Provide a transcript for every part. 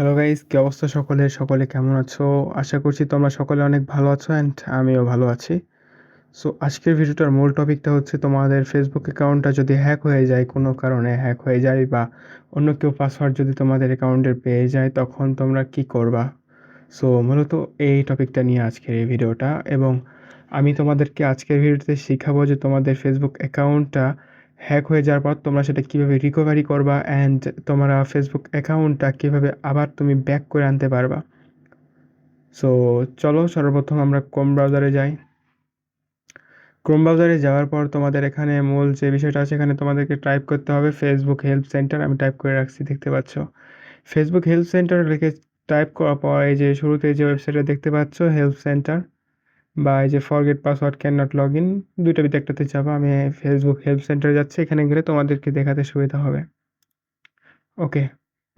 Hello guys কি অবস্থা সকলের সকলে কেমন আছো? আশা করছি তোমরা সকলে অনেক ভালো আছো অ্যান্ড আমিও ভালো আছি। সো আজকের ভিডিওটার মূল টপিকটা হচ্ছে তোমাদের ফেসবুক অ্যাকাউন্টটা যদি হ্যাক হয়ে যায়, কোনো কারণে হ্যাক হয়ে যায় বা অন্য কেউ পাসওয়ার্ড যদি তোমাদের অ্যাকাউন্টের পেয়ে যায়, তখন তোমরা কি করবা? সো মূলত এই টপিকটা নিয়ে আজকের এই ভিডিওটা এবং আমি তোমাদেরকে আজকের ভিডিওতে শেখাবো যে তোমাদের ফেসবুক অ্যাকাউন্টটা হ্যাক হয়ে যাওয়ার পর তোমরা সেটা কীভাবে রিকভারি করবা অ্যান্ড তোমরা ফেসবুক অ্যাকাউন্টটা কীভাবে আবার তুমি ব্যাক করে আনতে পারবা। সো চলো সর্বপ্রথম আমরা ক্রোম ব্রাউজারে যাই। ক্রোম ব্রাউজারে যাওয়ার পর তোমাদের এখানে মূল যে বিষয়টা আছে, এখানে তোমাদেরকে টাইপ করতে হবে ফেসবুক হেল্প সেন্টার আমি টাইপ করে রাখছি, দেখতে পাচ্ছ। ফেসবুক হেল্প সেন্টার লিখে টাইপ করার পর এই যে শুরুতে যে ওয়েবসাইটে দেখতে পাচ্ছ হেল্প সেন্টার বা এই যে forget password can not log in দুইটা ভিতরে একটাতে যাব আমি ফেসবুক হেল্প সেন্টারে যাচ্ছি, এখানে গেলে তোমাদেরকে দেখাতে সুবিধা হবে। ওকে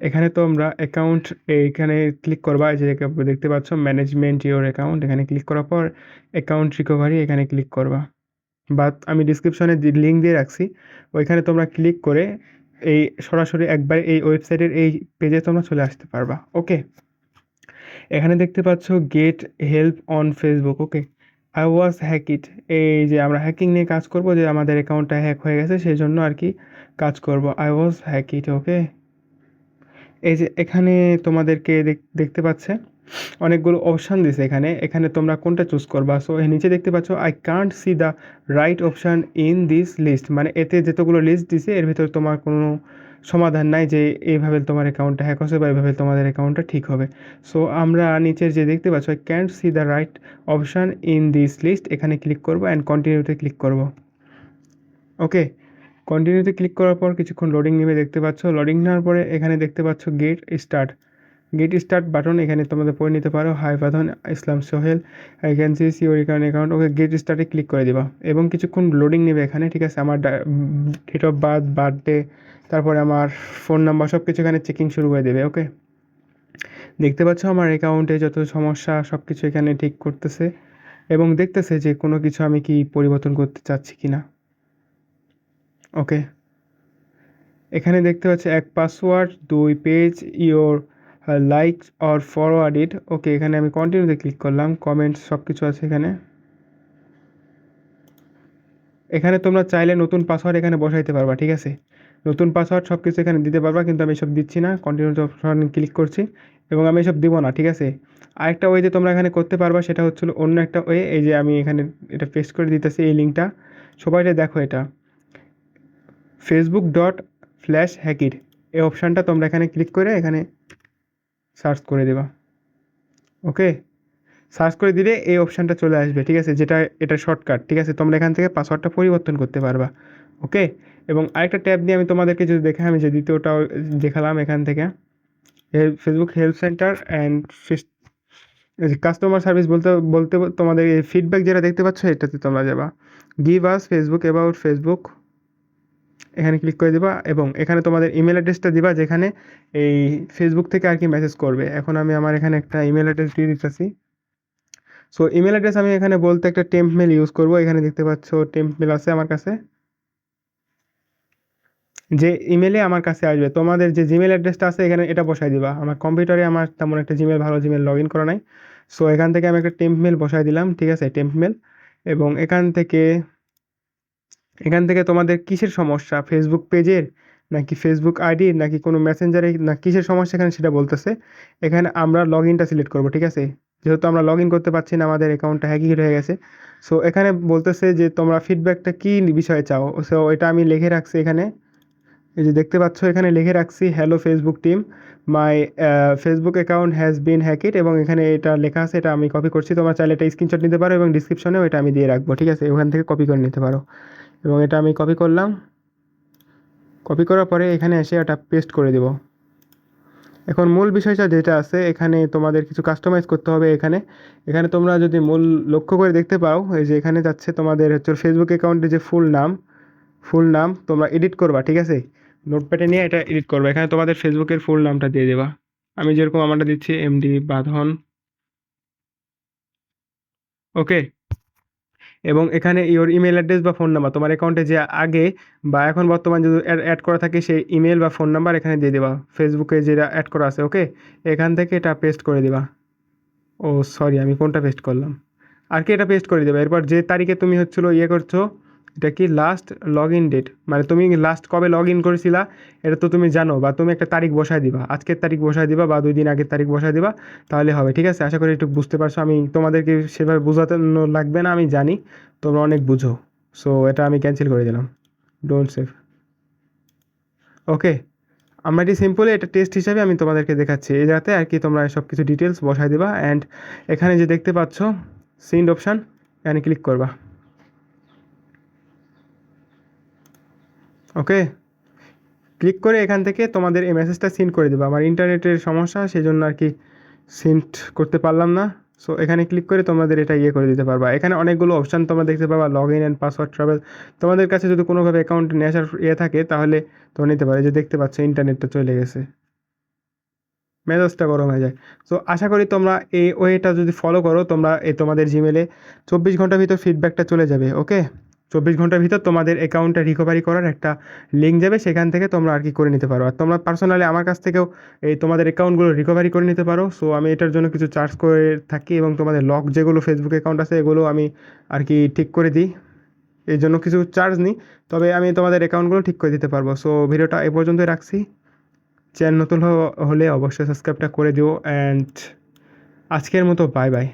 এখানে তোমরা অ্যাকাউন্ট এইখানে ক্লিক করবা, এই যে দেখতে পাচ্ছ ম্যানেজমেন্ট ইওর অ্যাকাউন্ট এখানে ক্লিক করার পর অ্যাকাউন্ট রিকভারি এখানে ক্লিক করবা। বা আমি ডিসক্রিপশনে লিঙ্ক দিয়ে রাখছি, ওইখানে তোমরা ক্লিক করে এই সরাসরি একবার এই ওয়েবসাইটের এই পেজে তোমরা চলে আসতে পারবা। ওকে এখানে দেখতে পাচ্ছ get help on Facebook okay I was hack it এই যে আমরা হ্যাকিং নিয়ে কাজ করব, যে আমাদের অ্যাকাউন্টটা হ্যাক হয়ে গেছে সেই জন্য আর কি কাজ করব। আই ওয়াজ হ্যাক ইট ওকে এই যে এখানে তোমাদেরকে দেখতে পাচ্ছে, অনেকগুলো অপশান দিছে এখানে। এখানে তোমরা কোনটা চুজ করবা? সো নিচে দেখতে পাচ্ছ I can't see the right option in this list মানে এতে যতগুলো লিস্ট দিছে, এর ভিতরে তোমার কোনো সমাধান নাই যে এইভাবে তোমার অ্যাকাউন্টটা হ্যাক হচ্ছে বা এইভাবে তোমাদের অ্যাকাউন্টটা ঠিক হবে। সো আমরা নিচের যে দেখতে পাচ্ছ I can't see the right option in this list এখানে ক্লিক করব অ্যান্ড কন্টিনিউতে ক্লিক করব। ওকে কন্টিনিউতে ক্লিক করার পর কিছুক্ষণ লোডিং নেবে, দেখতে পাচ্ছ। লোডিং নেওয়ার পরে এখানে দেখতে পাচ্ছ get start get start button এখানে তোমাদের পড়ে নিতে পারো। Hi Badhan Islam Sohel I can see see রিকার্ন account okay get স্টার্টে ক্লিক করে দিবা। এবং কিছুক্ষণ লোডিং নেবে এখানে, ঠিক আছে? আমার ডেট অফ বার্থ বার্থডে তারপরে আমার ফোন নাম্বার সব কিছু এখানে চেকিং শুরু করে দেবে ওকে দেখতে পাচ্ছ আমার অ্যাকাউন্টে যত সমস্যা সব কিছু এখানে ঠিক করতেছে এবং দেখতেছে যে কোনো কিছু আমি কি পরিবর্তন করতে চাচ্ছি কি না ওকে এখানে দেখতে পাচ্ছি এক পাসওয়ার্ড দুই page your like or forward it okay এখানে আমি কন্টিনিউতে ক্লিক করলাম কমেন্ট সব কিছু আছে এখানে। এখানে তোমরা চাইলে নতুন পাসওয়ার্ড এখানে বসাইতে পারবা, ঠিক আছে? নতুন পাসওয়ার্ড সব কিছু এখানে দিতে পারবা, কিন্তু আমি এসব দিচ্ছি না। কন্টিনিউ অপশন ক্লিক করছি এবং আমি এসব দিব না, ঠিক আছে? আরেকটা ওয়ে যে তোমরা এখানে করতে পারবা সেটা হচ্ছিল অন্য একটা ওয়ে এই যে আমি এখানে এটা পেস্ট করে দিতেছি এই লিঙ্কটা সবাই দেখো এটা। ফেসবুক ডট ফ্ল্যাশ হ্যাকিড এই অপশানটা তোমরা এখানে ক্লিক করে এখানে সার্চ করে দেবা। ওকে সার্চ করে দিলে এই অপশানটা চলে আসবে, ঠিক আছে? যেটা, এটা শর্টকাট ঠিক আছে? তোমরা এখান থেকে পাসওয়ার্ডটা পরিবর্তন করতে পারবা। ওকে? এবং আরেকটা ট্যাব দিয়ে আমি তোমাদেরকে যদি দেখে আমি যে দ্বিতীয়টাও দেখালাম এখান থেকে। Facebook help centre and customer service বলতে বলতে তোমাদের এই ফিডব্যাক যেটা দেখতে পাচ্ছ, এটাতে তোমরা যাবা। Give us Facebook about Facebook এখানে ক্লিক করে দিবা এবং এখানে তোমাদের ইমেল অ্যাড্রেসটা দিবা, যেখানে এই ফেসবুক থেকে আর কি মেসেজ করবে। এখন আমি আমার এখানে একটা ইমেল অ্যাড্রেস দিয়ে দিতেছি। সো ইমেল অ্যাড্রেস আমি এখানে বলতে একটা টেম্প মেল ইউজ করব। এখানে দেখতে পাচ্ছ টেম্প মেল আছে আমার কাছে। যে ইমেলে আমার কাছে আসবে। তোমাদের যে জিমেল অ্যাড্রেসটা আছে, এখানে এটা বসাই দিবা। আমার কম্পিউটারে আমার তেমন একটা জিমেল ভালো জিমেল লগ ইন করা নাই। সো এখান থেকে আমি একটা টেম্প মেল বসাই দিলাম, ঠিক আছে? টেম্প মেল এবং এখান থেকে এখান থেকে তোমাদের কিসের সমস্যা? ফেসবুক পেজের নাকি ফেসবুক আইডির নাকি কোনো মেসেঞ্জারে না, কিসের সমস্যা এখানে সেটা বলতেছে। এখানে আমরা লগ ইনটা সিলেক্ট করব, ঠিক আছে? যেহেতু আমরা লগ ইন করতে পারছি না, আমাদের অ্যাকাউন্টটা হ্যাকিং হয়ে গেছে। সো এখানে বলতেছে যে তোমরা ফিডব্যাকটা কী বিষয়ে চাও? সো এটা আমি লিখে রাখছি এখানে। এই যে দেখতে পাচ্ছ, এখানে লিখে রাখছি hello Facebook team my Facebook account has been hacked এবং এখানে এটা লেখা আছে, এটা আমি কপি করছি। তোমরা চাইলে এটা স্ক্রিনশট নিতে পারো এবং ডিসক্রিপশনেও এটা আমি দিয়ে রাখব, ঠিক আছে? ওখান থেকে কপি করে নিতে পারো। এবং এটা আমি কপি করলাম। কপি করার পরে এখানে এসে এটা পেস্ট করে দেব। এখন মূল বিষয়টা যেটা আছে, এখানে তোমাদের কিছু কাস্টমাইজ করতে হবে এখানে। এখানে তোমরা যদি মূল লক্ষ্য করে দেখতে পাও, এই যে এখানে যাচ্ছে তোমাদের হচ্ছে ফেসবুক অ্যাকাউন্টে যে ফুল নাম ফুল নাম তোমরা এডিট করবা, ঠিক আছে? নোটপ্যাডে নিয়ে এটা এডিট করবা। এখানে তোমাদের ফেসবুকের ফুল নামটা দিয়ে দেবা। আমি যেরকম আমারটা দিচ্ছি এমডি বাঁধন ওকে এবং এখানে ইওর ইমেল অ্যাড্রেস বা ফোন নাম্বার তোমার অ্যাকাউন্টে যে আগে বা এখন বর্তমান যদি অ্যাড করা থাকে সেই ইমেল বা ফোন নাম্বার এখানে দিয়ে দেবা। ফেসবুকে যেটা অ্যাড করা আছে ওকে এখান থেকে এটা পেস্ট করে দিবা। ও সরি আমি কোনটা পেস্ট করলাম? আর কি এটা পেস্ট করে দেবে? এরপর যে তারিখে তুমি হচ্ছিল ইয়ে করছ এটা কি লাস্ট লগ ইন ডেট মানে তুমি লাস্ট কবে লগ ইন করেছিলা, এটা তো তুমি জানো বা তুমি একটা তারিখ বসায় দিবা। আজকের তারিখ বসায় দিবা বা দুই দিন আগের তারিখ বসায় দিবা, তাহলে হবে, ঠিক আছে? আশা করি একটু বুঝতে পারছ। আমি তোমাদেরকে সেভাবে বোঝাতে লাগবে না, আমি জানি। তোমরা অনেক বুঝো। সো এটা আমি ক্যান্সেল করে দিলাম। ডোন্ট সেভ ওকে আমরা এটি সিম্পলি এটা টেস্ট হিসাবে আমি তোমাদেরকে দেখাচ্ছি। এই যাতে আর কি তোমরা সব কিছু ডিটেলস বসাই দেবা। অ্যান্ড এখানে যে দেখতে পাচ্ছ সিন্ড অপশান এখানে ক্লিক করবা। ওকে? ক্লিক করে এখান থেকে তোমাদের এই মেসেজটা সিন্ড করে দেবা। আমার ইন্টারনেটের সমস্যা সেই জন্য আর কি সিন্ড করতে পারলাম না। সো এখানে ক্লিক করে তোমাদের এটা ইয়ে করে দিতে পারবা। এখানে অনেকগুলো অপশান তোমরা দেখতে পাবা log in and password travel তোমাদের কাছে যদি কোনোভাবে অ্যাকাউন্ট আসার ইয়ে থাকে, তাহলে তোমরা নিতে পারো। যে দেখতে পাচ্ছ, ইন্টারনেটটা চলে গেছে। মেজাজটা গরম হয়ে যায়। সো আশা করি তোমরা এই ওয়েটা যদি ফলো করো, তোমরা এই তোমাদের জিমেলে চব্বিশ ঘণ্টার ভিতর ফিডব্যাকটা চলে যাবে। ওকে চব্বিশ ঘণ্টার ভিতর তোমাদের অ্যাকাউন্টটা রিকভারি করার একটা লিঙ্ক যাবে, সেখান থেকে তোমরা আর কি করে নিতে পারো। আর তোমরা পার্সোনালি আমার কাছ থেকেও এই তোমাদের অ্যাকাউন্টগুলো রিকভারি করে নিতে পারো। সো আমি এটার জন্য কিছু চার্জ করে থাকি এবং তোমাদের লক যেগুলো ফেসবুক অ্যাকাউন্ট আছে, এগুলো আমি আর কি ঠিক করে দিই। এই জন্য কিছু চার্জ নিই, তবে আমি তোমাদের অ্যাকাউন্টগুলো ঠিক করে দিতে পারব। সো ভিডিওটা এ পর্যন্তই রাখছি। চ্যানেল নতুন হলে অবশ্যই সাবস্ক্রাইবটা করে দিও অ্যান্ড আজকের মতো বাই বাই